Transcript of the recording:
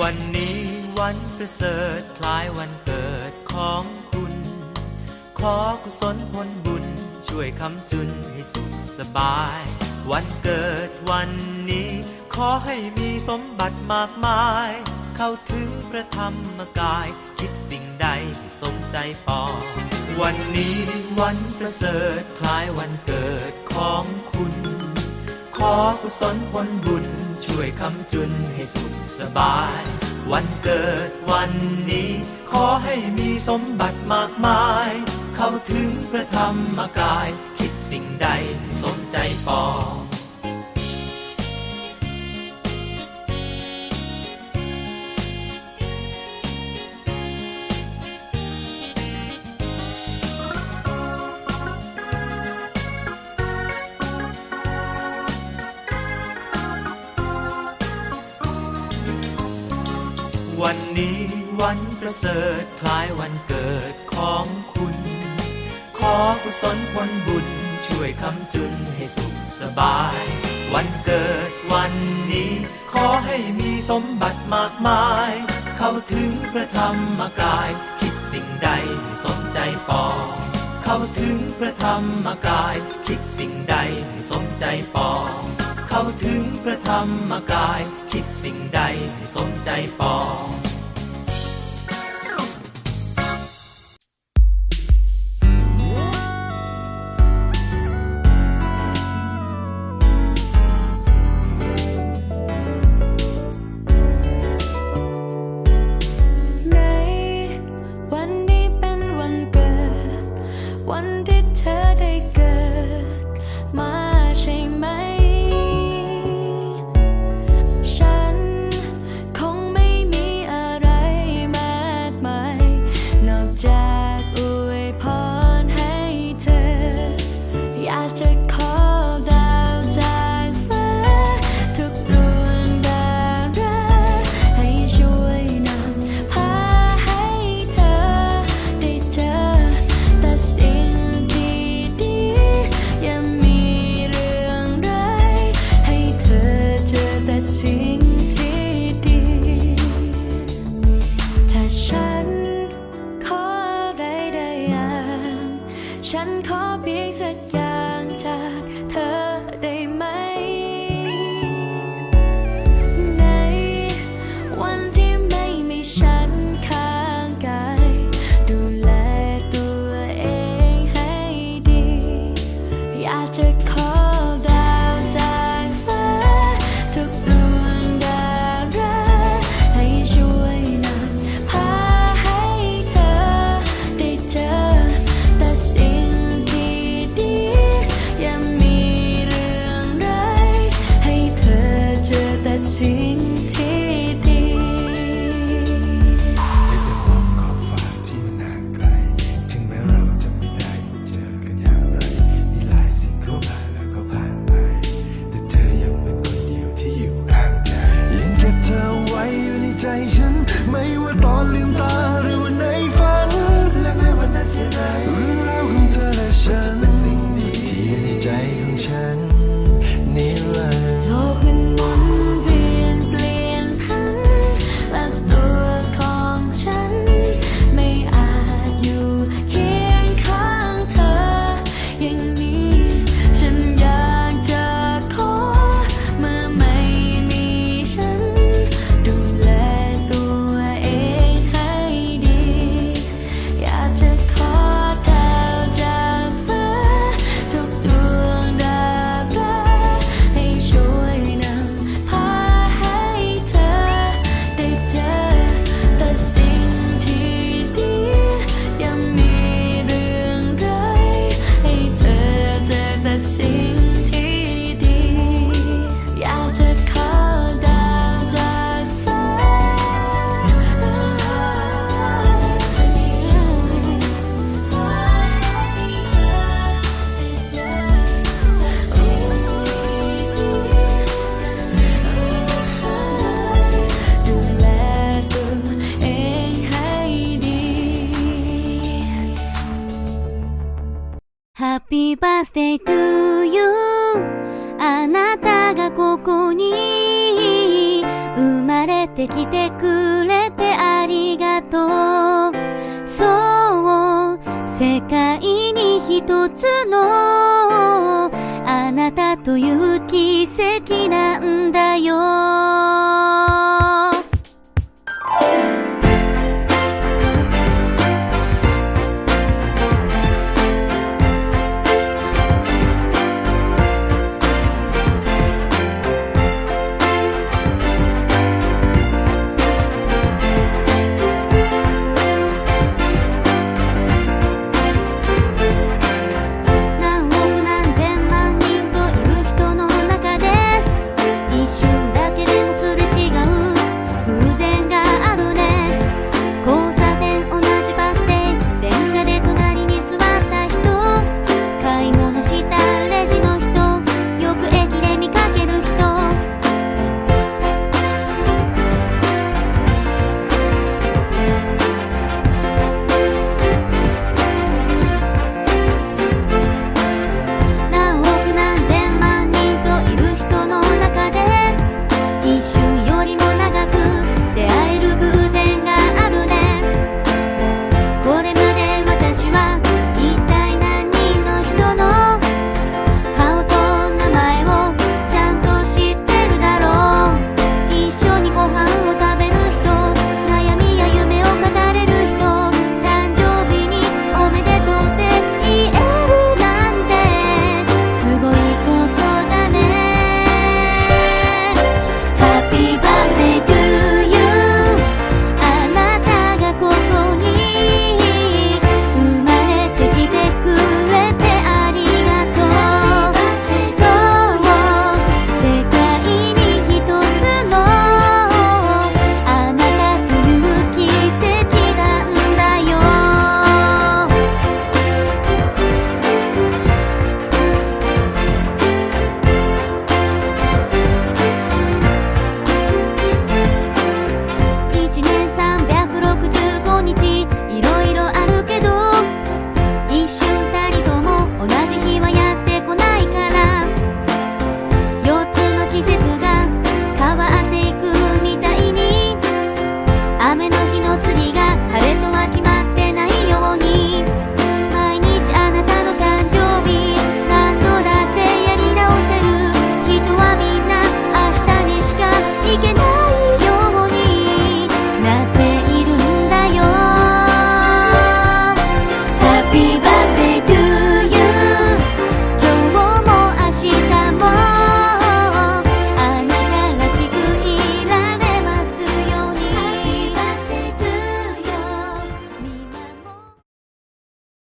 วันนี้วันประเสริฐคล้ายวันเกิดของคุณ ขอกุศลผลบุญช่วยคำจุนให้สุขสบาย วันเกิดวันนี้ ขอให้มีสมบัติมากมาย เข้าถึงพระธรรมกาย คิดสิ่งใดสมใจปองวันนี้วันประเสริฐคล้ายวันเกิดของคุณ ขอกุศลผลบุญ ช่วยคำจุนให้สุขสบาย วันเกิดวันนี้ ขอให้มีสมบัติมากมาย เข้าถึงพระธรรมกาย คิดสิ่งใดสมใจปอง นี้วันประเสริฐคล้ายวันเกิดของคุณ ขอกุศลผลบุญช่วยคำจุนให้สุขสบาย วันเกิดวันนี้ ขอให้มีสมบัติมากมาย เข้าถึงพระธรรมกาย คิดสิ่งใดให้สมใจปอง เข้าถึงพระธรรมกาย คิดสิ่งใดให้สมใจปองเข้าถึงพระธรรมกาย คิดสิ่งใดให้สมใจปอง อย Happy birthday to you あなたがここに。生まれてきてくれてありがとう。そう世界に一つの。あなたという奇跡なんだよ。